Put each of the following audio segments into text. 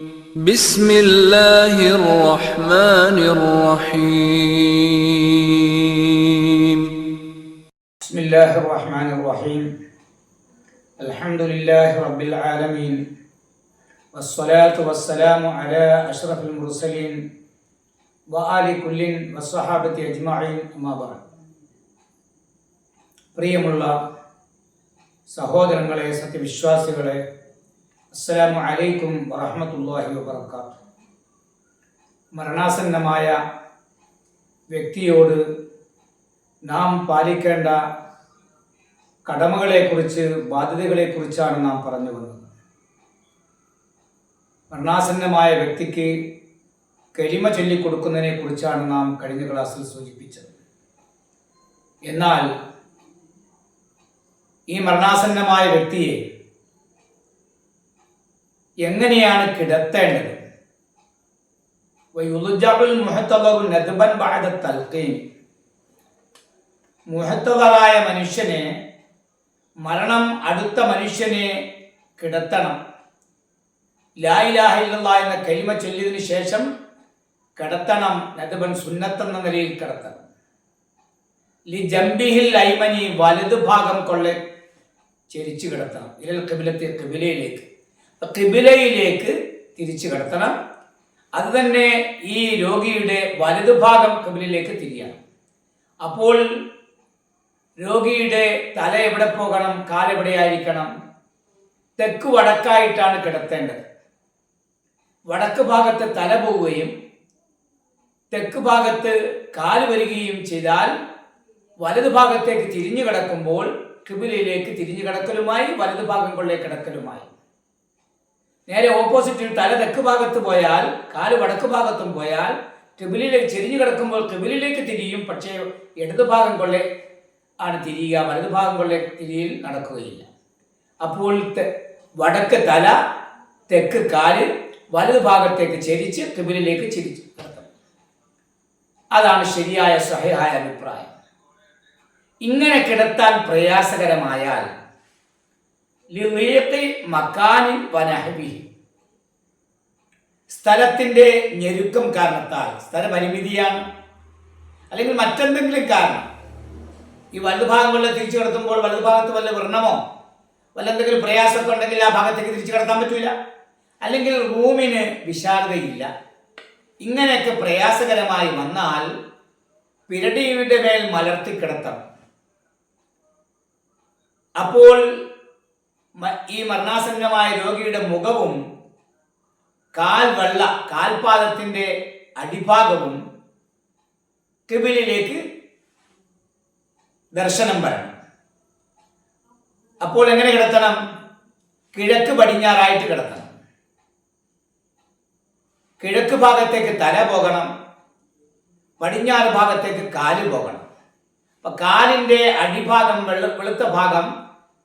بسم الله الرحمن الرحيم بسم الله الرحمن الرحيم الحمد لله رب العالمين والصلاة والسلام على أشرف المرسلين وآل كل والصحابة أجمعين أما بعد പ്രിയമുള്ള സഹോദരങ്ങളെ സത്യവിശ്വാസികളെ അസ്സലാമു അലൈക്കും വറഹ്മത്തുള്ളാഹി വബറകാത്ത് മരണാസന്നമായ വ്യക്തിയോട് നാം പാലിക്കേണ്ട കടമകളെക്കുറിച്ച് ബാധ്യതകളെക്കുറിച്ചാണ് നാം പറഞ്ഞു വന്നത് മരണാസന്നമായ വ്യക്തിക്ക് കരിമ ചൊല്ലിക്കൊടുക്കുന്നതിനെ കുറിച്ചാണ് നാം കഴിഞ്ഞ ക്ലാസ്സിൽ സൂചിപ്പിച്ചത്. എന്നാൽ ഈ മരണാസന്നമായ വ്യക്തിയെ എങ്ങനെയാണ് കിടത്തേണ്ടത്? മുഹത്തതായ മനുഷ്യനെ മരണം അടുത്ത മനുഷ്യനെ കിടത്തണം. ലാ ഇലാഹ ഇല്ലല്ലാ എന്ന കലിമ ചൊല്ലിയതിനു ശേഷം കിടത്തണം നദബൻ സുന്നത്തെന്ന നിലയിൽ കിടത്തണം. ലി ജംബിഹിൽ ഐമനി വലതു ഭാഗം കൊള്ളെ ചെരിച്ചു കിടത്തണം. ഇരൽ കബിലത്തെ കിബിലയിലേക്ക് കിബിലയിലേക്ക് തിരിച്ചു കിടത്തണം. അത് തന്നെ ഈ രോഗിയുടെ വലതുഭാഗം കിബിലയിലേക്ക് തിരിയണം. അപ്പോൾ രോഗിയുടെ തല എവിടെ പോകണം കാലെവിടെയായിരിക്കണം തെക്ക് വടക്കായിട്ടാണ് കിടത്തേണ്ടത്. വടക്ക് ഭാഗത്ത് തല പോവുകയും തെക്ക് ഭാഗത്ത് കാൽ വരികയും ചെയ്താൽ വലതു ഭാഗത്തേക്ക് തിരിഞ്ഞു കിടക്കുമ്പോൾ കിബിലയിലേക്ക് തിരിഞ്ഞു കിടക്കലുമായി വലതു ഭാഗങ്ങളിലേക്ക് കിടക്കലുമായി. നേരെ ഓപ്പോസിറ്റിൽ തല തെക്ക് ഭാഗത്ത് പോയാൽ കാൽ വടക്ക് ഭാഗത്തും പോയാൽ കിബിലിലേക്ക് ചെരിഞ്ഞു കിടക്കുമ്പോൾ കിബിലിലേക്ക് തിരിയും. പക്ഷേ ഇടതു ഭാഗം കൊള്ളെ ആണ് തിരിയുക വലതു ഭാഗം കൊള്ളെ തിരിയിൽ നടക്കുകയില്ല. അപ്പോൾ വടക്ക് തല തെക്ക് കാൽ വലത് ഭാഗത്തേക്ക് ചെരിച്ച് കിബിലിലേക്ക് ചിരിച്ച് അതാണ് ശരിയായ സഹയായ അഭിപ്രായം. ഇങ്ങനെ കിടത്താൻ പ്രയാസകരമായാൽ മക്കാനിൻ വനഹബി സ്ഥലത്തിന്റെ ഞെരുക്കം കാരണത്താൽ സ്ഥലപരിമിതിയാണ്. അല്ലെങ്കിൽ മറ്റെന്തെങ്കിലും കാരണം. ഈ വലതുഭാഗങ്ങളിൽ തിരിച്ചു കിടത്തുമ്പോൾ വലതുഭാഗത്ത് വല്ല വ്രണമോ? വല്ല എന്തെങ്കിലും പ്രയാസമൊക്കെ ഉണ്ടെങ്കിൽ ആ ഭാഗത്തേക്ക് തിരിച്ചു കിടത്താൻ പറ്റൂല. അല്ലെങ്കിൽ റൂമിന് വിശാലതയില്ല. ഇങ്ങനെയൊക്കെ പ്രയാസകരമായി വന്നാൽ പിരടിയുടെ മേൽ മലർത്തി കിടത്തണം. അപ്പോൾ ഈ മരണാസന്നമായ രോഗിയുടെ മുഖവും കാൽ വെള്ള കാൽപാദത്തിന്റെ അടിഭാഗവും കിബിലിലേക്ക് ദർശനം വരണം. അപ്പോൾ എങ്ങനെ കിടത്തണം? കിഴക്ക് പടിഞ്ഞാറായിട്ട് കിടത്തണം. കിഴക്ക് ഭാഗത്തേക്ക് തല പോകണം. പടിഞ്ഞാറ് ഭാഗത്തേക്ക് കാൽ പോകണം. അപ്പൊ കാലിന്റെ അടിഭാഗം വെളുത്ത ഭാഗം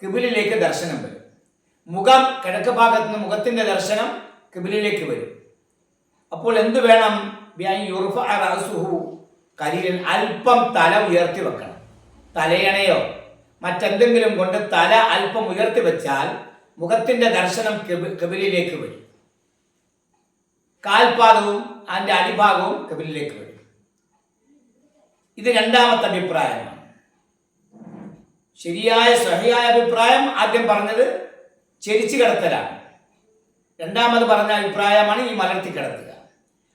കിബിലിലേക്ക് ദർശനം വരും. മുഖം കിഴക്ക് ഭാഗത്ത് നിന്ന് മുഖത്തിന്റെ ദർശനം കിബിലിലേക്ക് വരും. അപ്പോൾ എന്ത് വേണം? കരിയിൽ അല്പം തല ഉയർത്തി വെക്കണം. തലയണയോ? മറ്റെന്തെങ്കിലും കൊണ്ട് തല അല്പം ഉയർത്തി വെച്ചാൽ മുഖത്തിന്റെ ദർശനം കബിലിലേക്ക് വരും. കാൽപാദവും അതിന്റെ അടിഭാഗവും കബിലിലേക്ക് വരും. ഇത് രണ്ടാമത്തെ അഭിപ്രായമാണ്. ശരിയായ സഹിയായ അഭിപ്രായം ആദ്യം പറഞ്ഞത് ചെരിച്ചു കിടത്തലാണ്. രണ്ടാമത് പറഞ്ഞ അഭിപ്രായമാണ് ഈ മലർത്തി കിടത്തുക.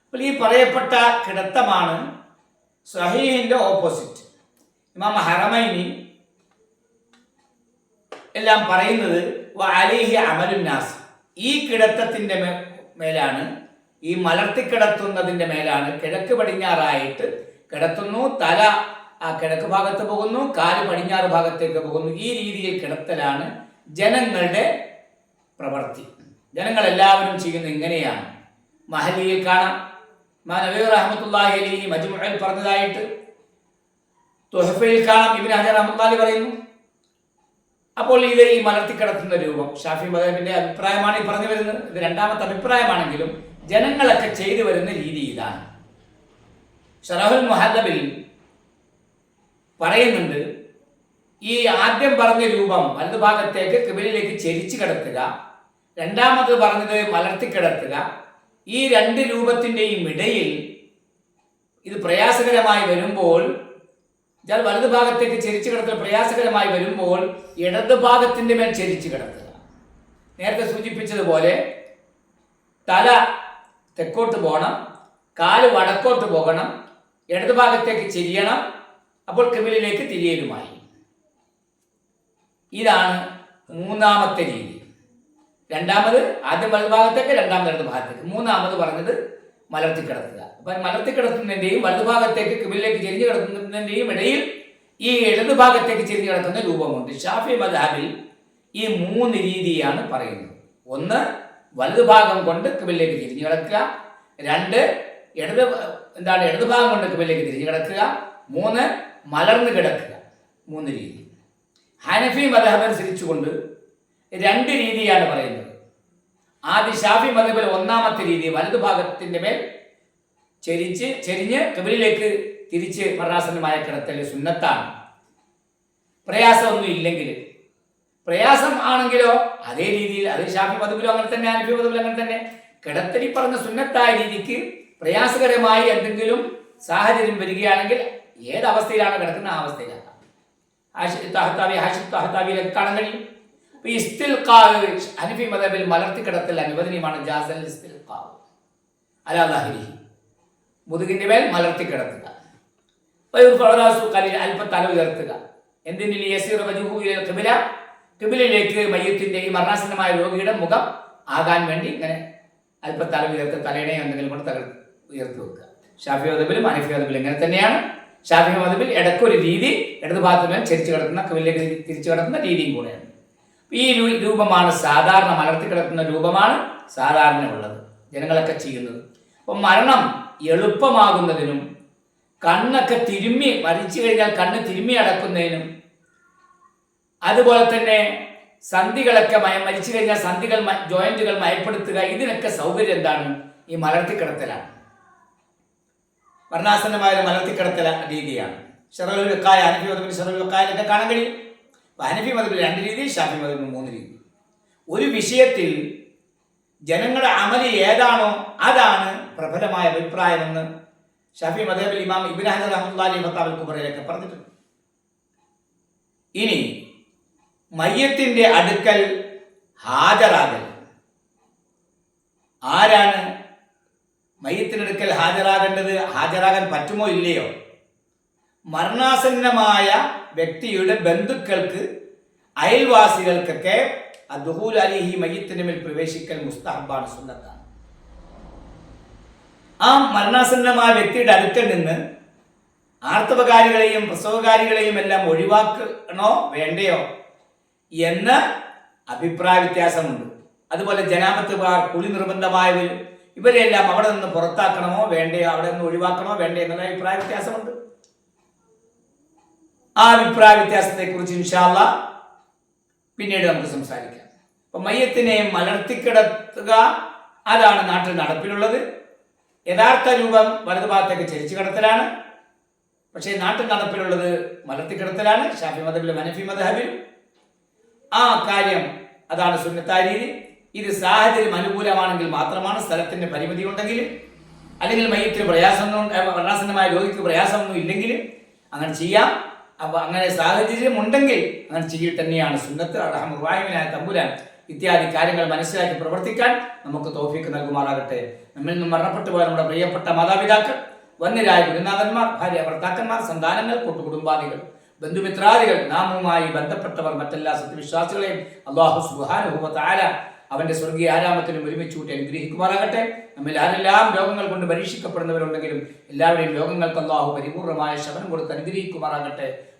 അപ്പോൾ ഈ പറയപ്പെട്ട കിടത്തമാണ് സഹീഹിന്റെ ഓപ്പോസിറ്റ്. ഇമാം ഹറമൈനി എല്ലാം പറയുന്നത് അലിഹി അമലുന്നാസ് ഈ കിടത്തത്തിന്റെ മേലാണ് ഈ മലർത്തി കിടത്തുന്നതിന്റെ മേലാണ് കിഴക്ക് പടിഞ്ഞാറായിട്ട് കിടത്തുന്നു തല ആ കിഴക്ക് ഭാഗത്ത് പോകുന്നു കാൽ പടിഞ്ഞാറ് ഭാഗത്തേക്ക് പോകുന്നു. ഈ രീതിയിൽ കിടത്തലാണ് ജനങ്ങളുടെ പ്രവൃത്തി ജനങ്ങളെല്ലാവരും ചെയ്യുന്നത് ചെയ്യുന്ന ഇങ്ങനെയാണ്. മഹലിയിൽ കാണാം. മാ നബി റഹ്മത്തുള്ളാഹി അലൈഹി മജ്മുഅൽ പറഞ്ഞതായിട്ട് തുഹഫയിൽ കാണാം. ഇബ്നു ഹജർ റഹ്മത്തുള്ളാഹി പറയുന്നു. അപ്പോൾ ഇത് ഈ മലർത്തി കിടത്തുന്ന രൂപം. ഷാഫി മദബിന്റെ അഭിപ്രായമാണ് ഈ പറഞ്ഞു വരുന്നത്. ഇത് രണ്ടാമത്തെ അഭിപ്രായമാണെങ്കിലും ജനങ്ങളൊക്കെ ചെയ്തു വരുന്ന രീതി ഇതാണ്. ഷറഹുൽ മുഹദബിൽ പറയുന്നുണ്ട് ഈ ആദ്യം പറഞ്ഞ രൂപം വലതുഭാഗത്തേക്ക് കിബിലിലേക്ക് ചെരിച്ചു കിടത്തുക രണ്ടാമത് പറഞ്ഞത് മലർത്തി കിടത്തുക ഈ രണ്ട് രൂപത്തിന്റെയും ഇടയിൽ ഇത് പ്രയാസകരമായി വരുമ്പോൾ ഞാൻ വലതു ഭാഗത്തേക്ക് ചെരിച്ചു കിടത്തൽ പ്രയാസകരമായി വരുമ്പോൾ ഇടത് ഭാഗത്തിന്റെ മേൽ ചെരിച്ചു കിടത്തുക നേരത്തെ സൂചിപ്പിച്ചതുപോലെ തല തെക്കോട്ട് പോകണം കാൽ വടക്കോട്ട് പോകണം ഇടത് ഭാഗത്തേക്ക് ചെരിയണം അപ്പോൾ കിബിലിലേക്ക് തിരിയലുമായി. ഇതാണ് മൂന്നാമത്തെ രീതി. രണ്ടാമത് ആദ്യം വലതുഭാഗത്തേക്ക് രണ്ടാമത് ഇടത് ഭാഗത്തേക്ക്. മൂന്നാമത് പറഞ്ഞത് മലർത്തി കിടത്തുക. അപ്പൊ മലർത്തി കിടത്തുന്നതിന്റെയും വലതുഭാഗത്തേക്ക് കിബിലേക്ക് ചെരിഞ്ഞു കിടത്തുന്നതിന്റെയും ഇടയിൽ ഈ ഇടത് ഭാഗത്തേക്ക് ചെരിഞ്ഞു കിടക്കുന്ന രൂപമുണ്ട്. ഷാഫി മദാബിൽ ഈ മൂന്ന് രീതിയാണ് പറയുന്നത്. ഒന്ന് വലതുഭാഗം കൊണ്ട് കിബിലേക്ക് തിരിഞ്ഞു കിടക്കുക. രണ്ട് ഇടത് എന്താണ് ഇടതുഭാഗം കൊണ്ട് കിബിലേക്ക് തിരിഞ്ഞു കിടക്കുക. മൂന്ന് മലർന്ന് കിടക്കുക. മൂന്ന് രീതി. ഹനഫി മതഹബ് അനുസരിച്ചുകൊണ്ട് രണ്ട് രീതിയാണ് പറയുന്നത്. ആദ്യ ഷാഫി മതബിൽ ഒന്നാമത്തെ രീതി വലതുഭാഗത്തിന്റെ മേൽ ചെരിച്ച് ചെരിഞ്ഞ് കബലിലേക്ക് തിരിച്ച് മറാസനമായ കിടത്തൽ സുന്നത്താണ്. പ്രയാസമൊന്നും ഇല്ലെങ്കിൽ പ്രയാസം ആണെങ്കിലോ അതേ രീതിയിൽ അത് ഷാഫി മതബിലും അങ്ങനെ തന്നെ അനഫി മതബിലും അങ്ങനെ തന്നെ കിടത്തലി പറഞ്ഞ സുന്നത്തായ രീതിക്ക് പ്രയാസകരമായി എന്തെങ്കിലും സാഹചര്യം വരികയാണെങ്കിൽ ഏത് അവസ്ഥയിലാണ് കിടക്കുന്ന ആ അവസ്ഥയിലാണ് ഹാഷി- തഹത്താവി ഹാഷി തഹത്താവിയിലൊക്കെ കാണാൻ കഴിയും. ഹനഫി മതബിൽ മലർത്തി കിടത്തൽ അനുവദനീയമാണ് ജാസൽ ഇസ്തിൽഖാവ് അലാഹരി മുതുകിന്റെ മേൽ മലർത്തി കിടത്തുക വയുഫറാസു കലിൽ അല്പ തല ഉയർത്തുക. എന്തിനിൽ കിബിലിലേക്ക് മയ്യത്തിന്റെ ഈ മരണാസന്നമായ രോഗിയുടെ മുഖം ആകാൻ വേണ്ടി ഇങ്ങനെ അല്പ തല ഉയർത്ത് തലയുടെ എന്തെങ്കിലും കൊണ്ട് തകർ ഉയർത്തി വെക്കുക. ഷാഫി മതബിലും അനഫി മതബിലും ഇങ്ങനെ തന്നെയാണ്. ഷാഫി മതബിൽ ഇടയ്ക്കൊരു രീതി ഇടത് ഭാഗത്ത് മേൽ ചരിച്ചു കിടക്കുന്ന കവിലേക്ക് തിരിച്ചു കിടക്കുന്ന രീതിയും കൂടെയാണ്. ഈ രൂപമാണ് സാധാരണ മലർത്തി കിടക്കുന്ന രൂപമാണ് സാധാരണ ഉള്ളത്. ജനങ്ങളൊക്കെ ചെയ്യുന്നത്. അപ്പം മരണം എളുപ്പമാകുന്നതിനും കണ്ണൊക്കെ തിരുമ്മി മരിച്ചു കഴിഞ്ഞാൽ കണ്ണ് തിരുമ്മി അടക്കുന്നതിനും അതുപോലെ തന്നെ സന്ധികളൊക്കെ മയ മരിച്ചു കഴിഞ്ഞാൽ സന്ധികൾ ജോയിന്റുകൾ മയപ്പെടുത്തുക ഇതിനൊക്കെ സൗകര്യം എന്താണ്? ഈ മലർത്തിക്കിടത്തലാണ് വർണാസന്നമായ മലർത്തിക്കിടത്തല രീതിയാണ്. അനഫി മതത്തിൽ ഷെറൽ കാണാൻ കഴിയും. അനഫി മതത്തിൽ രണ്ട് രീതി ഷാഫി മതത്തിൽ മൂന്ന് രീതി ഒരു വിഷയത്തിൽ ജനങ്ങളുടെ അമലി ഏതാണോ അതാണ് പ്രബലമായ അഭിപ്രായമെന്ന് ഷാഫി മദബിൽ ഇമാം ഇബിൻ ഹജർ അഹമ്മദ് ഫത്താബൽ കുബറയിലൊക്കെ പറഞ്ഞിട്ടുണ്ട്. ഇനി മയ്യത്തിന്റെ അടുക്കൽ ഹാജരാകൽ. ആരാണ് മയ്യത്തിനടുക്കൽ ഹാജരാകേണ്ടത്? ഹാജരാകാൻ പറ്റുമോ ഇല്ലയോ? മരണാസന്നമായ വ്യക്തിയുടെ ബന്ധുക്കൾക്ക് അയൽവാസികൾക്കൊക്കെ അദ്ഹൂൽ അലിഹി മയ്യത്തിന്റെ മേൽ പ്രവേശിക്കൽ മുസ്താഹബാണ് സുന്നത്താണ്. ആ മരണാസന്നമായ വ്യക്തിയുടെ അടുക്കൽ നിന്ന് ആർത്തവകാരികളെയും പ്രസവകാരികളെയും എല്ലാം ഒഴിവാക്കണോ വേണ്ടയോ എന്ന് അഭിപ്രായ വ്യത്യാസമുണ്ട്. അതുപോലെ ജനാപത്തുകാർ കുളി നിർബന്ധമായവർ ഇവരെല്ലാം അവിടെ നിന്ന് പുറത്താക്കണമോ വേണ്ടയോ അവിടെ നിന്ന് ഒഴിവാക്കണമോ വേണ്ടയോ എന്നുള്ള അഭിപ്രായ വ്യത്യാസമുണ്ട്. ആ അഭിപ്രായ വ്യത്യാസത്തെ കുറിച്ച് ഇൻഷാല്ല പിന്നീട് നമുക്ക് സംസാരിക്കാം. അപ്പൊ മയ്യത്തിനെ മലർത്തിക്കിടത്തുക അതാണ് നാട്ടിൽ നടപ്പിലുള്ളത്. യഥാർത്ഥ രൂപം വലതുഭാഗത്തേക്ക് ചരിച്ചു കിടത്തലാണ്. പക്ഷേ നാട്ടിൽ നടപ്പിലുള്ളത് മലർത്തിക്കിടത്തലാണ്. ഷാഫി മതബിലും മനഫി മദഹബിൽ ആ കാര്യം അതാണ് സുന്നത്തായ ഇത് സാഹചര്യം അനുകൂലമാണെങ്കിൽ മാത്രമാണ് സ്ഥലത്തിന്റെ പരിമിതി ഉണ്ടെങ്കിൽ അല്ലെങ്കിൽ മയ്യത്തിന് പ്രയാസമൊന്നും വർണാസന്നമായ രോഗിക്ക് പ്രയാസമൊന്നും ഇല്ലെങ്കിൽ അങ്ങനെ ചെയ്യാം. അപ്പൊ അങ്ങനെ സാഹചര്യം ഉണ്ടെങ്കിൽ അങ്ങനെ ചെയ്യിൽ തന്നെയാണ് സുന്നത്ത് അറഹമുറാഹിമിനായ തമ്പുരാൻ ഇത്യാദി കാര്യങ്ങൾ മനസ്സിലാക്കി പ്രവർത്തിക്കാൻ നമുക്ക് തോഫിക്ക് നൽകുമാറാകട്ടെ. നമ്മിൽ നിന്നും മരണപ്പെട്ടു പോയ നമ്മുടെ പ്രിയപ്പെട്ട മാതാപിതാക്കൾ വന്യരായ ഗുരുനാഥന്മാർ ഭാര്യ ഭർത്താക്കന്മാർ സന്താനങ്ങൾ കൂട്ടുകുടുംബാദികൾ ബന്ധുമിത്രാദികൾ നാമുമായി ബന്ധപ്പെട്ടവർ മറ്റെല്ലാ സത്യവിശ്വാസികളെയും അള്ളാഹു സുബാനുഭവത്തായ അവന്റെ സ്വർഗീയ ആരാമത്തിലും ഒരുമിച്ച് കൂട്ടി അനുഗ്രഹിക്കുമാറാകട്ടെ. നമ്മൾ ആരെല്ലാം രോഗങ്ങൾ കൊണ്ട് പരീക്ഷിക്കപ്പെടുന്നവരുണ്ടെങ്കിലും എല്ലാവരുടെയും രോഗങ്ങൾക്ക് അള്ളാഹു പരിപൂർണമായ ശമനം കൊടുത്ത് അനുഗ്രഹിക്കുമാറാകട്ടെ.